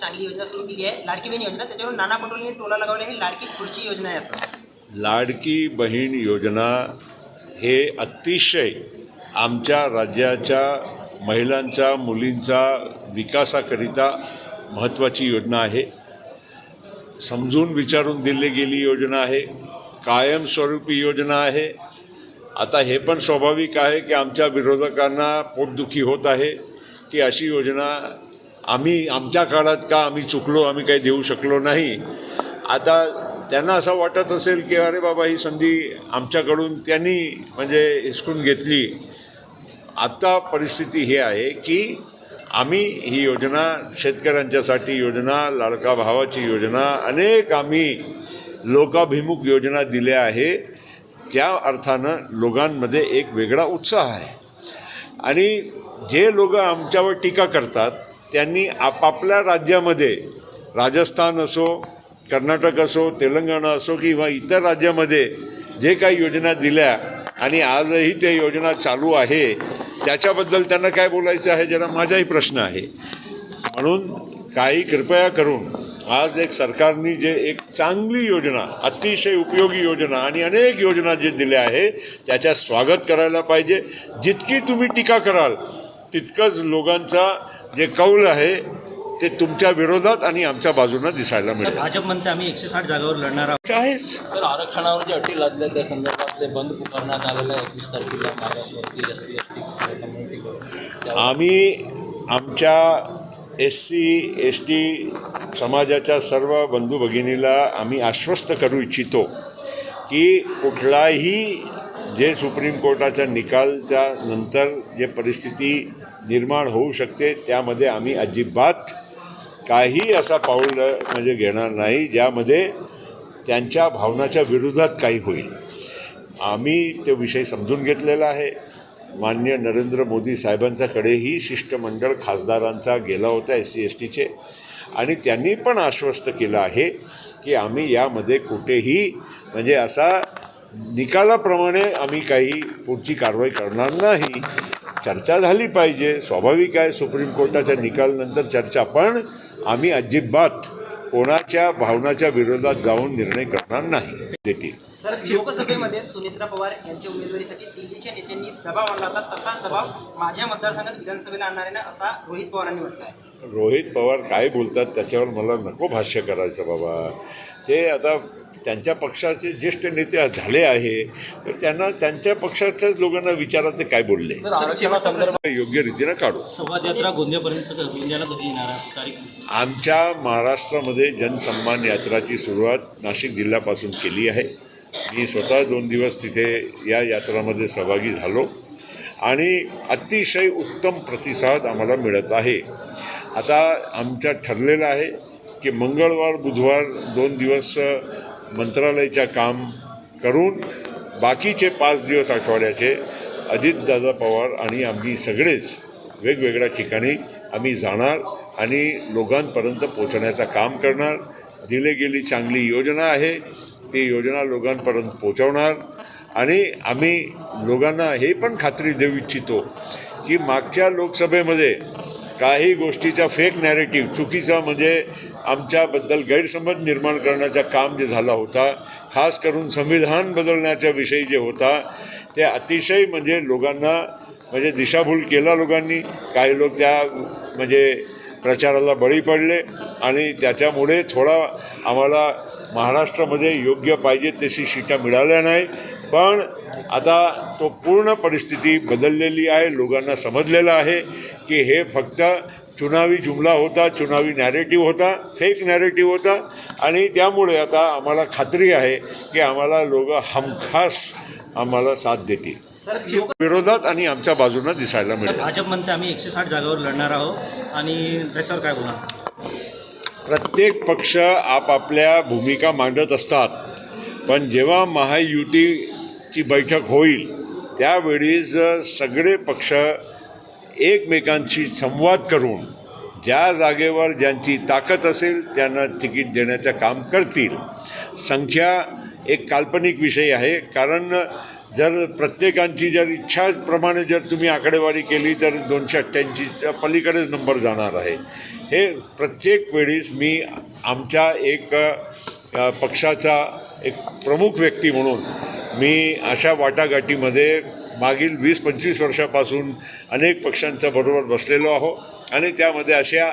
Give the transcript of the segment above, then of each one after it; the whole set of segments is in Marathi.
चांगली योजना सुरू केली आहे. लाडकी बहीण योजना त्याच्यावर नाना पटोले टोला लगावले. ही लाडकी खुर्ची योजना आहे असं. लाडकी बहीण योजना हे अतिशय आमच्या राज्याच्या महिलांचा मुलींचा विकासाकरिता महत्त्वाची योजना आहे. समजून विचारून दिली गेली योजना आहे. कायमस्वरूपी योजना आहे. आता हे पण स्वाभाविक आहे की आमच्या विरोधकांना पोटदुखी होत आहे की अशी योजना आम्ही आमच्या काळात का आम्ही चुकलो आम्ही काही देऊ शकलो नाही. आता त्यांना असं वाटत असेल की अरे बाबा ही संधी आमच्याकडून त्यांनी म्हणजे हिसकून घेतली. आत्ता परिस्थिती हे आहे की आम्ही ही योजना शेतकऱ्यांच्यासाठी योजना लाडका भावाची योजना अनेक आम्ही लोकाभिमुख योजना दिल्या आहे. त्या अर्थानं लोकांमध्ये एक वेगळा उत्साह आहे. आणि जे लोक आमच्यावर टीका करतात त्यांनी आपापल्या राज्यामध्ये राजस्थान असो कर्नाटक असो तेलंगणा असो किंवा इतर राज्यामध्ये जे काही योजना दिल्या आणि आजही ते योजना चालू आहे त्याच्याबद्दल त्यांना काय बोलायचं आहे ज्याला माझाही प्रश्न आहे. म्हणून काही कृपया करून आज एक सरकारने जे एक चांगली योजना अतिशय उपयोगी योजना आणि अनेक योजना जे दिल्या आहे त्याच्या स्वागत करायला पाहिजे. जितकी तुम्ही टीका कराल तितकंच लोकांचा जे कौल आहे ते तुमच्या विरोधात आणि आमच्या बाजूनं दिसायला मिळेल. भाजप म्हणते आम्ही एकशे साठ जागावर लढणार आहोत. आहेच. सर आरक्षणावर जे अटी लादल्या त्या संदर्भात ते बंद पुकारण्यात आलेलं आहे एकवीस तारखेला मागासवर्गीय S C S T community आम्ही आमच्या एस सी एस टी समाजाच्या सर्व बंधू भगिनीला आम्ही आश्वस्त करू इच्छितो की कुठलाही जे सुप्रीम कोर्टाच्या निकालच्या नंतर जे परिस्थिती निर्माण होऊ शकते त्यामध्ये आम्ही अजिबात काही असा पाऊल म्हणजे घेणार नाही ज्यामध्ये त्यांच्या भावनाच्या विरोधात काही होईल. आम्ही तो विषय समजून घेतलेला आहे. मान्य नरेंद्र मोदी साहेबांच्याकडेही शिष्टमंडळ खासदारांचा गेला होता एस सी एस टीचे. आणि त्यांनी पण आश्वस्त केलं आहे की आम्ही यामध्ये कुठेही म्हणजे असा निकालाप्रमाणे आम्ही काही पुढची कारवाई करणार नाही. चर्चा झाली पाहिजे. स्वाभाविक आहे सुप्रीम कोर्टाच्या निकालानंतर चर्चा पण आम्ही अजिबात कोणाच्या भावनाच्या विरोधात जाऊन निर्णय करणार नाही. देतील सर लोकसभेमध्ये सुनेत्रा पवार यांच्या उमेदवारीसाठी दिल्लीच्या नेत्यांनी दबाव आणला होता. तसाच दबाव माझ्या मतदारसंघात विधानसभेला आणणार आहे ना असा रोहित पवारांनी म्हटलं आहे. रोहित पवार काय बोलतात त्याच्यावर मला नको भाष्य करायचं बाबा. ते आता त्यांच्या पक्षाचे ज्येष्ठ नेते झाले आहे तर त्यांना त्यांच्या पक्षाच्याच लोकांना विचारा ते काय बोलले? योग्य रीतीनं काढू. संवाद यात्रा गोंदियापर्यंत गोंदियाला कधी येणार? आहे तारीख आमच्या महाराष्ट्रामध्ये जनसन्मान यात्राची सुरुवात नाशिक जिल्ह्यापासून केली आहे. मी स्वतः दोन दिवस तिथे या यात्रामध्ये सहभागी झालो आणि अतिशय उत्तम प्रतिसाद आम्हाला मिळत आहे. आता आमच्या ठरलेलं आहे की मंगळवार बुधवार दोन दिवस मंत्रालयाच्या काम करून बाकीचे पाच दिवस आठवड्याचे अजितदादा पवार आणि आम्ही सगळेच वेगवेगळ्या ठिकाणी आम्ही जाणार. आणि लोकांपर्यंत पोचवण्याचं काम करणार. दिले गेली चांगली योजना आहे. ती योजना लोकांपर्यंत पोचवणार आणि आम्ही लोकांना हे पण खात्री देऊ इच्छितो की मागच्या लोकसभेमध्ये काही गोष्टीचा फेक नॅरेटिव्ह चुकीचा म्हणजे आमच्याबद्दल गैरसमज निर्माण करण्याचं काम जे झाला होता खास करून संविधान बदलण्याच्या विषयी जे होता ते अतिशय म्हणजे लोकांना म्हणजे दिशाभूल केला लोकांनी. काही लोक त्या म्हणजे प्रचाराला बळी पडले आणि त्याच्यामुळे थोडा आम्हाला महाराष्ट्रामध्ये योग्य पाहिजे तशी सीटा मिळाल्या नाही. पण आता तो पूर्ण परिस्थिती बदललेली आहे लोकांना समजलेलं आहे की हे फक्त चुनावी जुमला होता चुनावी नॅरेटिव्ह होता फेक नॅरेटिव्ह होता आणि त्यामुळे आता आम्हाला खात्री आहे की आम्हाला लोक हमखास आम्हाला साथ देतील. विरोधात आणि आमच्या बाजूनं दिसायला मिळेल. भाजप म्हणते आम्ही एकशे साठ जागावर लढणार आहोत. आणि त्याच्यावर काय बोला प्रत्येक पक्ष आपापल्या भूमिका मांडत असतात. पण जेव्हा महायुतीची बैठक होईल त्यावेळीच सगळे पक्ष एकमेकांशी संवाद करून ज्या जागेवर ज्यांची ताकद असेल त्यांना तिकीट देण्याचं काम करतील. संख्या एक काल्पनिक विषय आहे कारण जर प्रत्येकांची जर इच्छाप्रमाणे जर तुम्ही आकडेवारी केली तर दोनशे अठ्ठ्याऐंशीच्या पलीकडेच नंबर जाणार आहे. हे प्रत्येक वेळीस मी आमच्या एक पक्षाचा एक प्रमुख व्यक्ती म्हणून मी अशा वाटाघाटीमध्ये मागील वीस पंचवीस वर्षापासून अनेक पक्षांच्या बरोबर बसलेलो आहो आणि त्यामध्ये अशा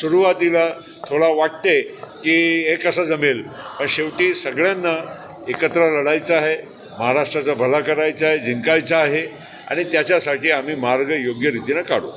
सुरुवातीला थोडा वाटते की हे कसं जमेल. पण शेवटी सगळ्यांना एकत्र लढायचं आहे. महाराष्ट्राचा भला करायचा आहे जिंकायचा आहे आणि त्याच्यासाठी आम्ही मार्ग योग्य रीतीनं काढू